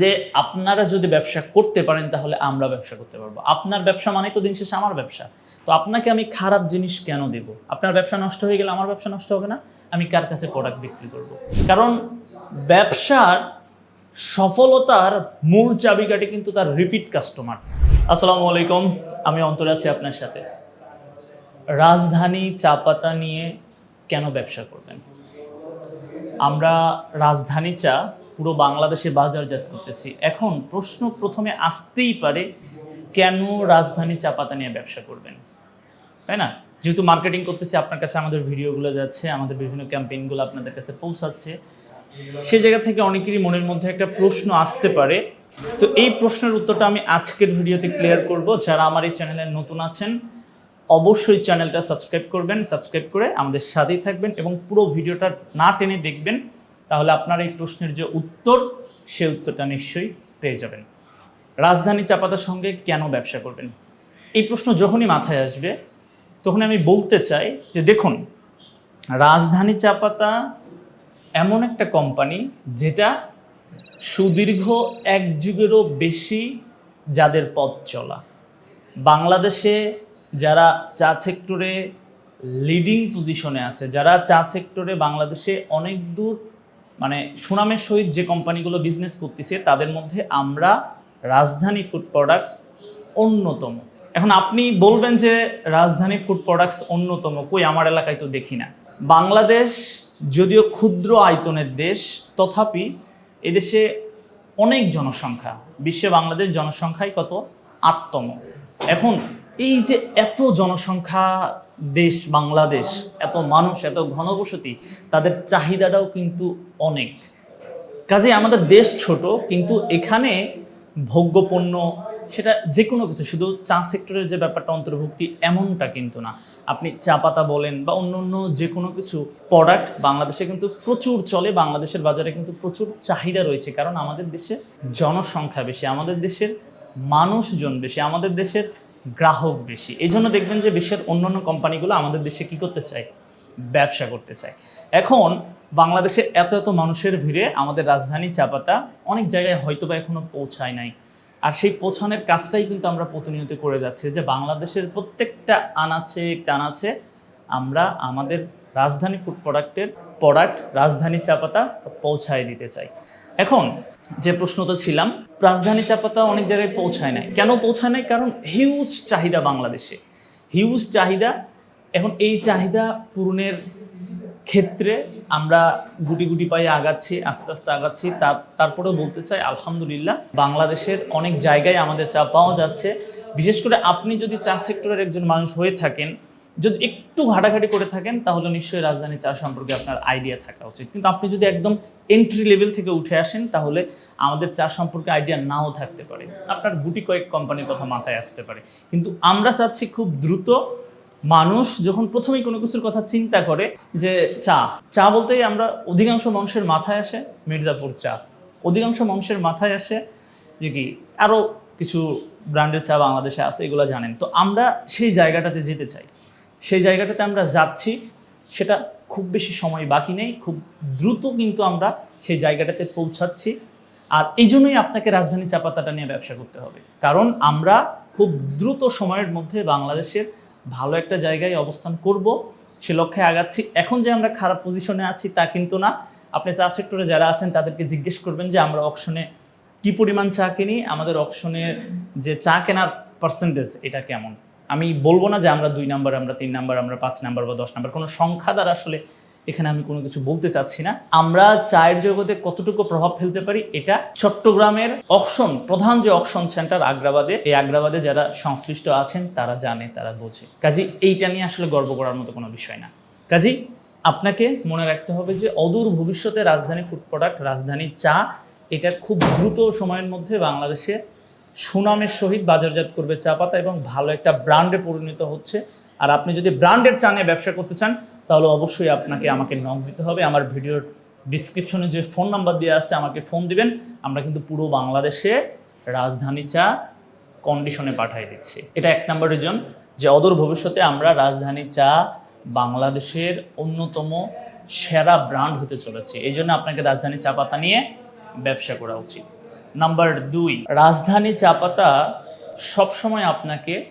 যে আপনারা যদি ব্যবসা করতে পারেন, তাহলে আমরা ব্যবসা করতে পারব। আপনার ব্যবসা মানে তো দিন শেষে আমার ব্যবসা। তো আপনাকে আমি খারাপ জিনিস কেন দেব? আপনার ব্যবসা নষ্ট হয়ে গেলে আমার ব্যবসা নষ্ট হবে না? আমি কার কাছে প্রোডাক্ট বিক্রি করব? কারণ ব্যবসার সফলতার মূল চাবিকাঠি কিন্তু তার রিপিট কাস্টমার আসসালামু আলাইকুম, আমি অন্তরে আছি আপনার সাথে। রাজধানী চা পাতা নিয়ে কেন ব্যবসা করবেন? আমরা রাজধানী চা পুরো বাংলাদেশে বাজারজাত করতেছি। এখন প্রশ্ন প্রথমে আসতেই পারে, কেন রাজধানী চা পাতা নিয়ে ব্যবসা করবেন? তাই না? যেহেতু মার্কেটিং করতেছি, আপনার কাছে আমাদের ভিডিওগুলো যাচ্ছে, আমাদের বিভিন্ন ক্যাম্পেইনগুলো আপনাদের কাছে পৌঁছাচ্ছে। সে জায়গা থেকে অনেকেরই মনের মধ্যে একটা প্রশ্ন আসতে পারে। তো এই প্রশ্নের উত্তরটা আমি আজকের ভিডিওতে ক্লিয়ার করব। যারা আমার এই চ্যানেলে নতুন আছেন, অবশ্যই চ্যানেলটা সাবস্ক্রাইব করবেন সাবস্ক্রাইব করে আমাদের সাথেই থাকবেন এবং পুরো ভিডিওটা না টেনে দেখবেন। তাহলে আপনার এই প্রশ্নের যে উত্তর, সে উত্তরটা নিশ্চয়ই পেয়ে যাবেন। রাজধানী চাপাতার সঙ্গে কেন ব্যবসা করবেন? এই প্রশ্ন যখনই মাথায় আসবে তখন আমি বলতে চাই যে দেখুন, রাজধানী চাপাতা এমন একটা কোম্পানি যেটা সুদীর্ঘ এক যুগেরও বেশি যাদের পথ চলা। বাংলাদেশে যারা চা সেক্টরে লিডিং পজিশনে আছে, যারা চা সেক্টরে বাংলাদেশে অনেক দূর মানে সুনামের সহিত যে কোম্পানিগুলো বিজনেস করতেছে, তাদের মধ্যে আমরা রাজধানী ফুড প্রোডাক্টস অন্যতম। এখন আপনি বলবেন যে রাজধানী ফুড প্রোডাক্টস অন্যতম, কই আমার এলাকায় তো দেখি না। বাংলাদেশ যদিও ক্ষুদ্র আয়তনের দেশ, তথাপি এদেশে অনেক জনসংখ্যা, বিশ্বে বাংলাদেশ জনসংখ্যাই কত? আটতম। এখন এই যে এত জনসংখ্যা দেশ বাংলাদেশ, এত মানুষ, এত ঘনবসতি, তাদের চাহিদাটাও কিন্তু অনেক। কাজে আমাদের দেশ ছোট, কিন্তু এখানে ভোগ্যপণ্য, সেটা যে কোনো কিছু, শুধু চা সেক্টরের যে ব্যাপারটা অন্তর্ভুক্তি, এমনটা কিন্তু না। আপনি চা পাতা বলেন বা অন্য অন্য যে কোনো কিছু প্রোডাক্ট বাংলাদেশে কিন্তু প্রচুর চলে, বাংলাদেশের বাজারে কিন্তু প্রচুর চাহিদা রয়েছে, কারণ আমাদের দেশে জনসংখ্যা বেশি, আমাদের দেশের মানুষজন বেশি, আমাদের দেশের গ্রাহক বেশি। এই জন্য দেখবেন যে বিশ্বের অন্যান্য কোম্পানিগুলো আমাদের দেশে কি করতে চায়? ব্যবসা করতে চায়। এখন বাংলাদেশে এত এত মানুষের ভিড়ে আমাদের রাজধানী চাপাতা অনেক জায়গায় হয়তো বা এখনও পৌঁছায় নাই। আর সেই পৌঁছানোর কাজটাই কিন্তু আমরা প্রতিনিয়ত করে যাচ্ছি যে বাংলাদেশের প্রত্যেকটা আনাচে, কানাচে আমরা আমাদের রাজধানী ফুড প্রোডাক্টের প্রোডাক্ট রাজধানী চাপাতা পৌঁছায় দিতে চাই। এখন যে প্রশ্নটা ছিলাম, রাজধানী চাপাতা অনেক জায়গায় পৌঁছায় নাই। কেন পৌঁছায় নাই? কারণ হিউজ চাহিদা বাংলাদেশে। হিউজ চাহিদা, এখন এই চাহিদা পূরণের ক্ষেত্রে আমরা গুটি গুটি পায়ে আগাচ্ছি, আস্তে আস্তে আগাচ্ছি। তার, তারপরেও বলতে চাই, আলহামদুলিল্লাহ, বাংলাদেশের অনেক জায়গায় আমাদের চা পাওয়া যাচ্ছে। বিশেষ করে আপনি যদি চা সেক্টরের একজন মানুষ হয়ে থাকেন যদি একটু ঘাটাঘাটি করে থাকেন, তাহলে নিশ্চয়ই রাজধানী চা সম্পর্কে আপনার আইডিয়া থাকা উচিত। কিন্তু আপনি যদি একদম এন্ট্রি লেভেল থেকে উঠে আসেন, তাহলে আমাদের চা সম্পর্কে আইডিয়া নাও থাকতে পারে। আপনার গুটি কয়েক কোম্পানির কথা মাথায় আসতে পারে। কিন্তু আমরা চাচ্ছি খুব দ্রুত মানুষ যখন প্রথমেই কোনো কিছুর কথা চিন্তা করে যে চা চা বলতেই আমরা অধিকাংশ মানুষের মাথায় আসে মির্জাপুর চা। অধিকাংশ মানুষের মাথায় আসে যে কি আরও কিছু ব্র্যান্ডের চা বাংলাদেশে আছে, এগুলো জানেন। তো আমরা সেই জায়গাটাতে যেতে চাই। সেই জায়গাটাতে আমরা যাচ্ছি, সেটা খুব বেশি সময় বাকি নেই, খুব দ্রুত কিন্তু আমরা সেই জায়গাটাতে পৌঁছাচ্ছি। আর এই জন্যই আপনাকে রাজধানী চা পাতাটা নিয়ে ব্যবসা করতে হবে। কারণ আমরা খুব দ্রুত সময়ের মধ্যে বাংলাদেশের ভালো একটা জায়গায় অবস্থান করব, সে লক্ষ্যে আগাচ্ছি। এখন যে আমরা খারাপ পজিশনে আছি তা কিন্তু না। আপনি চা সেক্টরে যারা আছেন, তাদেরকে জিজ্ঞেস করবেন যে, আমরা অকশনে কি পরিমাণ চা কিনি? আমাদের অকশনের যে চা কেনার পার্সেন্টেজ এটা কেমন? আমি বলব না যে আমরা দুই নাম্বার, আমরা তিন নাম্বার, আমরা পাঁচ নাম্বার বা দশ নাম্বার, কোনো সংখ্যা দ্বারা আসলে এখানে আমি কোনো কিছু বলতে চাচ্ছি না। আমরা চায়ের জগতে কতটুকু প্রভাব ফেলতে পারি এটা চট্টগ্রামের অকশন, প্রধান যে অকশন সেন্টার আগ্রাবাদে, এই আগ্রাবাদে যারা সংশ্লিষ্ট আছেন তারা জানে, তারা বোঝে। কাজী, এইটা নিয়ে আসলে গর্ব করার মতো কোনো বিষয় না। কাজী, আপনাকে মনে রাখতে হবে যে অদূর ভবিষ্যতে রাজধানী ফুড প্রোডাক্ট, রাজধানী চা, এটা খুব দ্রুত সময়ের মধ্যে বাংলাদেশে সুনামের সহিত বাজারজাত করবে চা পাতা এবং ভালো একটা ব্র্যান্ডে পরিণত হচ্ছে। আর আপনি যদি ব্র্যান্ডের চা নিয়ে ব্যবসা করতে চান, তাহলে অবশ্যই আপনাকে আমাকে নক দিতে হবে। আমার ভিডিওর ডিসক্রিপশনে যে ফোন নাম্বার দেওয়া আছে, আমাকে ফোন দিবেন। আমরা কিন্তু পুরো বাংলাদেশে রাজধানী চা কন্ডিশনে পাঠিয়ে দিচ্ছি। এটা এক নম্বর রিজন যে অদূর ভবিষ্যতে আমরা রাজধানী চা বাংলাদেশের অন্যতম সেরা ব্র্যান্ড হতে চলেছে। এই জন্য আপনাকে রাজধানী চা পাতা নিয়ে ব্যবসা করা উচিত। নাম্বার দুই, রাজধানী চা পাতা সবসময় আপনাকে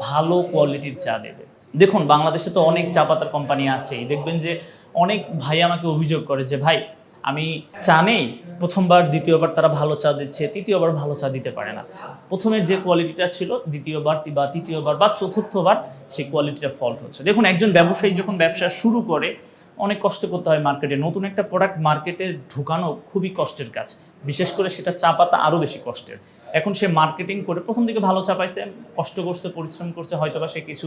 ভালো কোয়ালিটির চা দেবে। দেখুন, বাংলাদেশে তো অনেক চা পাতার কোম্পানি আছেই দেখবেন যে অনেক ভাই আমাকে অভিযোগ করে যে, ভাই, আমি চা নেই, প্রথমবার, দ্বিতীয়বার তারা ভালো চা দিচ্ছে, তৃতীয়বার ভালো চা দিতে পারে না। প্রথমের যে কোয়ালিটিটা ছিল, দ্বিতীয়বার বা তৃতীয়বার বা চতুর্থবার সেই কোয়ালিটিটা ফল্ট হচ্ছে। দেখুন, একজন ব্যবসায়ী যখন ব্যবসা শুরু করে, অনেক কষ্ট করতে হয় মার্কেটে। নতুন একটা প্রোডাক্ট মার্কেটে ঢুকানো খুবই কষ্টের কাজ। বিশেষ করে সেটা চা পাতা আরও বেশি কষ্টের। এখন সে মার্কেটিং করে প্রথম দিকে ভালো চা পাইছে কষ্ট করছে, পরিশ্রম করছে, হয়তোবা সে কিছু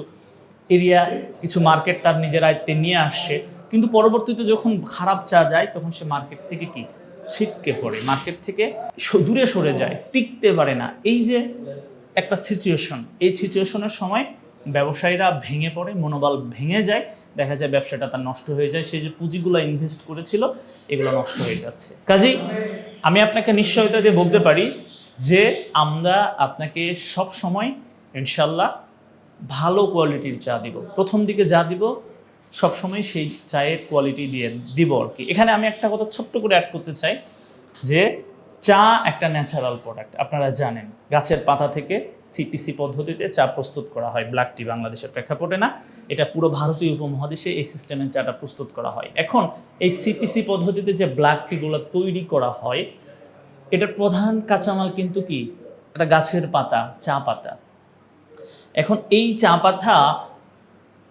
এরিয়া কিছু মার্কেট তার নিজের আয়ত্তে নিয়ে আসছে। কিন্তু পরবর্তীতে যখন খারাপ চা যায়, তখন সে মার্কেট থেকে কি? ছিটকে পড়ে। মার্কেট থেকে দূরে সরে যায়, টিকতে পারে না। এই যে একটা সিচুয়েশন এই সিচুয়েশনের সময় ব্যবসায়ীরা ভেঙে পড়ে, মনোবল ভেঙে যায়, দেখা যায় ব্যবসাটা তার নষ্ট হয়ে যায়, সেই যে পুঁজিগুলো ইনভেস্ট করেছিল, এগুলো নষ্ট হয়ে যাচ্ছে। কাজেই আমি আপনাকে নিশ্চয়তা দিয়ে বলতে পারি যে আমরা আপনাকে সব সময় ইনশাল্লাহ ভালো কোয়ালিটির চা দিব। প্রথম দিকে যা দিব সবসময় সেই চায়ের কোয়ালিটি দিয়ে দিব আর কি। এখানে আমি একটা কথা ছোট্ট করে অ্যাড করতে চাই যে চা একটা ন্যাচারাল প্রোডাক্ট আপনারা জানেন। গাছের পাতা থেকে সিটিসি পদ্ধতিতে চা প্রস্তুত করা হয়। ব্ল্যাক টি বাংলাদেশের প্রেক্ষাপটে না। এটা পুরো ভারতীয় উপমহাদেশে এই সিস্টেমের চাটা প্রস্তুত করা হয়। এখন এই সিপিসি পদ্ধতিতে যে ব্ল্যাক টিগুলো তৈরি করা হয়, এটার প্রধান কাঁচামাল কিন্তু কি? একটা গাছের পাতা, চা পাতা। এখন এই চা পাতা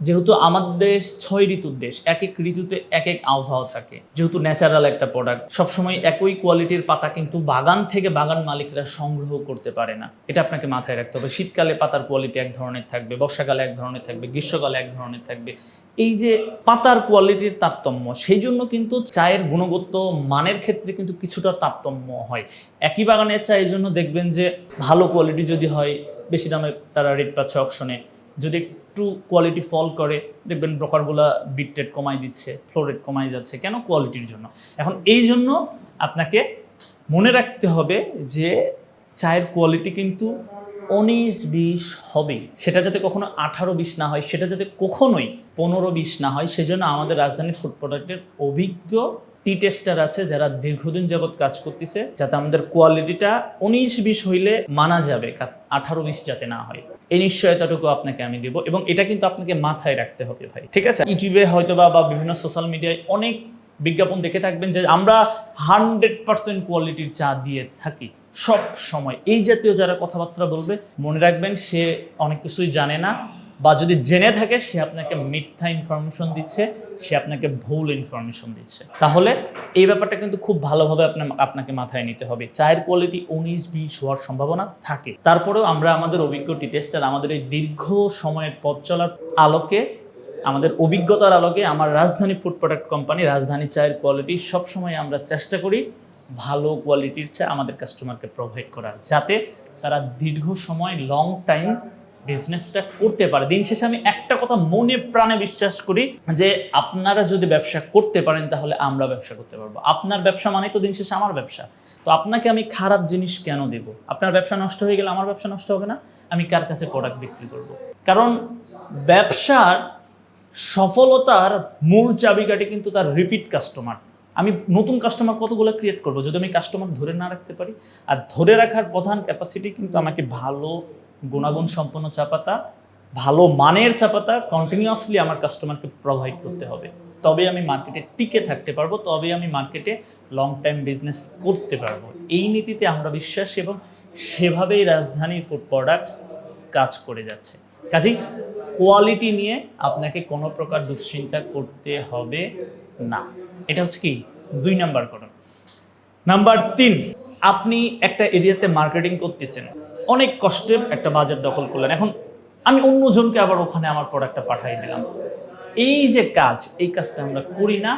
যেহেতু আমাদের দেশ ছয় ঋতুর দেশ, এক এক ঋতুতে এক এক আবহাওয়া থাকে। যেহেতু ন্যাচারাল একটা প্রোডাক্ট সবসময় একই কোয়ালিটির পাতা কিন্তু বাগান থেকে বাগান মালিকরা সংগ্রহ করতে পারে না। এটা আপনাকে মাথায় রাখতে হবে। শীতকালে পাতার কোয়ালিটি এক ধরনের থাকবে, বর্ষাকালে এক ধরনের থাকবে, গ্রীষ্মকালে এক ধরনের থাকবে। এই যে পাতার কোয়ালিটির তারতম্য, সেই জন্য কিন্তু চায়ের গুণগত মানের ক্ষেত্রে কিন্তু কিছুটা তারতম্য হয়। একই বাগানের চা এই জন্য দেখবেন যে ভালো কোয়ালিটি যদি হয়, বেশি দামে তারা রেট পাচ্ছে অপশনে যদি একটু কোয়ালিটি ফল করে, দেখবেন ব্রোকারগুলো বিট রেট কমাই দিচ্ছে ফ্লো রেট কমাই যাচ্ছে। কেন কোয়ালিটির জন্য? এখন এই জন্য আপনাকে মনে রাখতে হবে যে চায়ের কোয়ালিটি কিন্তু উনিশ বিশ হবে সেটা যাতে কখনো আঠারো বিশ না হয়, সেটা যাতে কখনোই পনেরো বিশ না হয়, সেজন্য আমাদের রাজধানী ফুড প্রোডাক্টের অভিজ্ঞ টি টেস্টার আছে যারা দীর্ঘদিন যাবৎ কাজ করতেছে, যাতে আমাদের কোয়ালিটিটা উনিশ বিশ হইলে মানা যাবে আঠারো বিশ যাতে না হয়। এই নিশ্চয়তাটুকু আপনাকে আমি দেবো এবং এটা কিন্তু আপনাকে মাথায় রাখতে হবে ভাই, ঠিক আছে? ইউটিউবে হয়তো বা বিভিন্ন সোশ্যাল মিডিয়ায় অনেক বিজ্ঞাপন দেখে থাকবেন যে আমরা হান্ড্রেড পার্সেন্ট কোয়ালিটির চা দিয়ে থাকি সব সময়। এই জাতীয় যারা কথাবার্তা বলবে, মনে রাখবেন সে অনেক কিছুই জানে না। বা যদি জেনে থাকে, সে আপনাকে মিথ্যা ইনফরমেশন দিচ্ছে, সে আপনাকে ভুল ইনফরমেশন দিচ্ছে। তাহলে এই ব্যাপারটা কিন্তু খুব ভালোভাবে আপনার আপনাকে মাথায় নিতে হবে। চায়ের কোয়ালিটি উনিশ, বিশ হওয়ার সম্ভাবনা থাকে। তারপরেও আমরা আমাদের অভিজ্ঞ টেস্টার আমাদের এই দীর্ঘ সময়ের পথ চলার আলোকে, আমাদের অভিজ্ঞতার আলোকে আমার রাজধানী ফুড প্রোডাক্ট কোম্পানি রাজধানী চায়ের কোয়ালিটি সবসময় আমরা চেষ্টা করি ভালো কোয়ালিটির চা আমাদের কাস্টমারকে প্রোভাইড করার। যাতে তারা দীর্ঘ সময় লং টাইম বিজনেসটা করতে পারে। দিন শেষে আমি একটা কথা মনে প্রাণে বিশ্বাস করি যে আপনারা যদি ব্যবসা করতে পারেন তাহলে আমরা ব্যবসা করতে পারব। আপনার ব্যবসা মানে তো দিন শেষে আমার ব্যবসা। তো আপনাকে আমি খারাপ জিনিস কেন দেব? আপনার ব্যবসা নষ্ট হয়ে গেলে আমার ব্যবসা নষ্ট হবে না? আমি কার কাছে প্রোডাক্ট বিক্রি করব? কারণ ব্যবসার সফলতার মূল চাবিকাঠি কিন্তু তার রিপিট কাস্টমার আমি নতুন কাস্টমার কতগুলো ক্রিয়েট করব? যদি আমি কাস্টমার ধরে না রাখতে পারি, আর ধরে রাখার প্রধান ক্যাপাসিটি কিন্তু আমাকে ভালো গুণাগুণ সম্পন্ন চা পাতা ভালো মানের চা পাতা কন্টিনিউয়াসলি আমার কাস্টমারকে প্রোভাইড করতে হবে। তবে আমি মার্কেটে টিকে থাকতে পারব, তবে আমি মার্কেটে লং টাইম বিজনেস করতে পারব। এই নীতিতে আমরা বিশ্বাস এবং সেভাবেই রাজধানী ফুড প্রোডাক্টস কাজ করে যাচ্ছে। কাজেই কোয়ালিটি নিয়ে আপনাকে কোনো প্রকার দুশ্চিন্তা করতে হবে না। এটা হচ্ছে কি? দুই নাম্বার করুন নাম্বার তিন, আপনি একটা এরিয়াতে মার্কেটিং করতেছেন। অনেক কষ্টে একটা বাজার দখল করলেন। এখন আমি অন্যজনকে আবার ওখানে আমার প্রোডাক্টটা পাঠিয়ে দিলাম। এই যে কাজ, এই কাজটা আমরা করি না,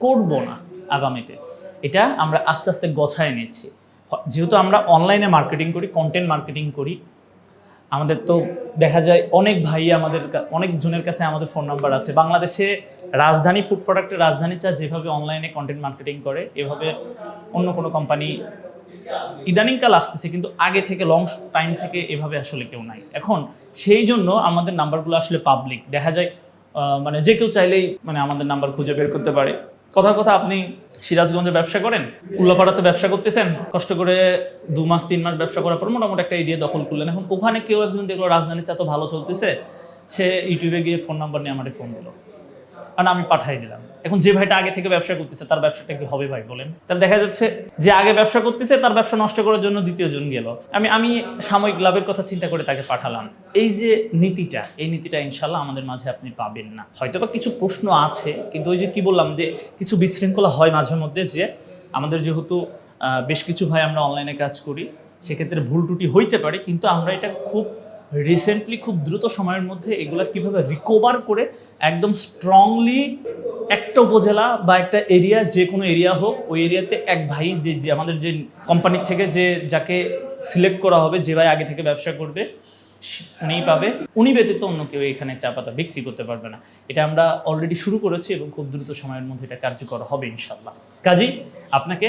করব না আগামীতে। এটা আমরা আস্তে আস্তে গছায় নিচ্ছি। যেহেতু আমরা অনলাইনে মার্কেটিং করি কন্টেন্ট মার্কেটিং করি, আমাদের তো দেখা যায় অনেক ভাই আমাদের অনেক জনের কাছে আমাদের ফোন নাম্বার আছে। বাংলাদেশে রাজধানী ফুড প্রোডাক্টের রাজধানী চা যেভাবে অনলাইনে কন্টেন্ট মার্কেটিং করে, এভাবে অন্য কোনো কোম্পানি ইদানিংকাল আসতেছে, কিন্তু আগে থেকে লং টাইম থেকে এভাবে আসলে কেউ নাই। এখন সেই জন্য আমাদের নাম্বারগুলো আসলে পাবলিক দেখা যায় মানে যে কেউ চাইলেই মানে আমাদের নাম্বার খুঁজে বের করতে পারে। কথা কথা, আপনি সিরাজগঞ্জে ব্যবসা করেন, উল্লাপাড়াতে ব্যবসা করতেছেন, কষ্ট করে দু মাস, তিন মাস ব্যবসা করার পর মোটামুটি একটা এরিয়া দখল করলেন। এখন ওখানে কেউ একজন দেখল রাজধানী চা তো ভালো চলতেছে, সে ইউটিউবে গিয়ে ফোন নাম্বার নিয়ে আমাকে ফোন দিল। আর আমি পাঠাই দিলাম। এখন যে ভাইটা আগে থেকে ব্যবসা করতেছে, তার ব্যবসাটা কি হবে ভাই বলেন? তাহলে দেখা যাচ্ছে যে আগে ব্যবসা করতেছে, তার ব্যবসা নষ্ট করার জন্য দ্বিতীয় জন গেল। আমি আমি সাময়িক লাভের কথা চিন্তা করে তাকে পাঠালাম। এই যে নীতিটা, এই নীতিটা ইনশাল্লাহ আমাদের মাঝে আপনি পাবেন না। হয়তো বা কিছু প্রশ্ন আছে, কিন্তু ওই যে কি বললাম যে কিছু বিশৃঙ্খলা হয় মাঝে মধ্যে যে আমাদের যেহেতু বেশ কিছু ভাই আমরা অনলাইনে কাজ করি, সেক্ষেত্রে ভুল ত্রুটি হইতে পারে, কিন্তু আমরা এটা খুব রিসেন্টলি খুব দ্রুত সময়ের মধ্যে এগুলা কীভাবে রিকভার করে একদম স্ট্রংলি একটা উপজেলা বা একটা এরিয়া যে কোনো এরিয়া হোক, ওই এরিয়াতে এক ভাই যে আমাদের যে কোম্পানি থেকে যে, যাকে সিলেক্ট করা হবে, যে ভাই আগে থেকে ব্যবসা করবে উনিই পাবে। উনি ব্যতীত অন্য কেউ এখানে চা পাতা বিক্রি করতে পারবে না। এটা আমরা অলরেডি শুরু করেছি এবং খুব দ্রুত সময়ের মধ্যে এটা কার্যকর হবে ইনশাল্লাহ কাজেই আপনাকে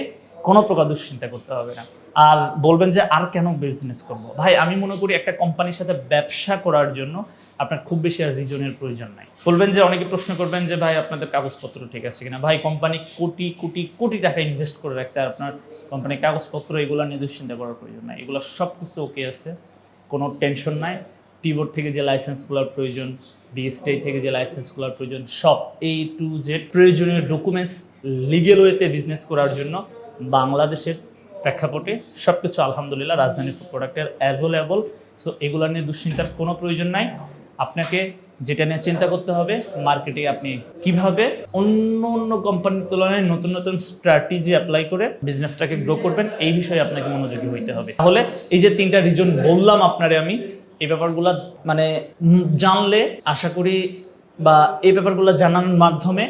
কোনো প্রকার দুশ্চিন্তা করতে হবে না। আর বলবেন যে আর কেন বিজনেস করব? ভাই, আমি মনে করি একটা কোম্পানির সাথে ব্যবসা করার জন্য আপনার খুব বেশি আর রিজনের প্রয়োজন নাই। বলবেন যে অনেকে প্রশ্ন করবেন যে, ভাই, আপনাদের কাগজপত্র ঠিক আছে কিনা? ভাই কোম্পানি কোটি কোটি কোটি টাকা ইনভেস্ট করে রাখছে আর আপনার কোম্পানির কাগজপত্র এগুলো নিয়ে দুশ্চিন্তা করার প্রয়োজন নাই। এগুলো সব কিছু ওকে আছে, কোনো টেনশন নাই। টিবোর্ড থেকে যে লাইসেন্সগুলোর প্রয়োজন বিএসটি থেকে যে লাইসেন্সগুলোর প্রয়োজন, সব এই টু জেড প্রয়োজনীয় ডকুমেন্টস লিগেল ওয়েতে বিজনেস করার জন্য বাংলাদেশের প্রেক্ষাপটে সব কিছু আলহামদুলিল্লাহ রাজধানী ফুড প্রোডাক্টের অ্যাভেলেবল সো এগুলো নিয়ে দুশ্চিন্তার কোনো প্রয়োজন নাই। আপনাকে যেটা নিয়ে চিন্তা করতে হবে মার্কেটে আপনি কীভাবে অন্য অন্য কোম্পানির তুলনায় নতুন নতুন স্ট্র্যাটেজি অ্যাপ্লাই করে বিজনেসটাকে গ্রো করবেন, এই বিষয়ে আপনাকে মনোযোগী হইতে হবে। তাহলে এই যে তিনটা রিজন বললাম আপনারে আমি, এই ব্যাপারগুলো মানে জানলে আশা করি বা এই ব্যাপারগুলো জানার মাধ্যমে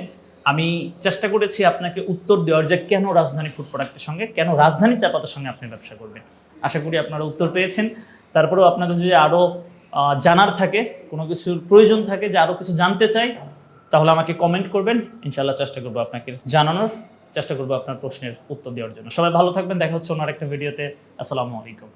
আমি চেষ্টা করেছি আপনাকে উত্তর দেওয়ার যে কেন রাজধানী ফুড প্রোডাক্টের সঙ্গে, কেন রাজধানী চা পাতার সঙ্গে আপনি ব্যবসা করবেন। আশা করি আপনারা উত্তর পেয়েছেন। তারপরেও আপনাদের যদি আরও জানার থাকে, কোনো কিছুর প্রয়োজন থাকে, যে আরও কিছু জানতে চাই, তাহলে আমাকে কমেন্ট করবেন। ইনশাল্লাহ চেষ্টা করব আপনাকে জানানোর, চেষ্টা করব আপনার প্রশ্নের উত্তর দেওয়ার জন্য। সবাই ভালো থাকবেন, দেখা হচ্ছে অন্য একটা ভিডিওতে আসসালামু আলাইকুম।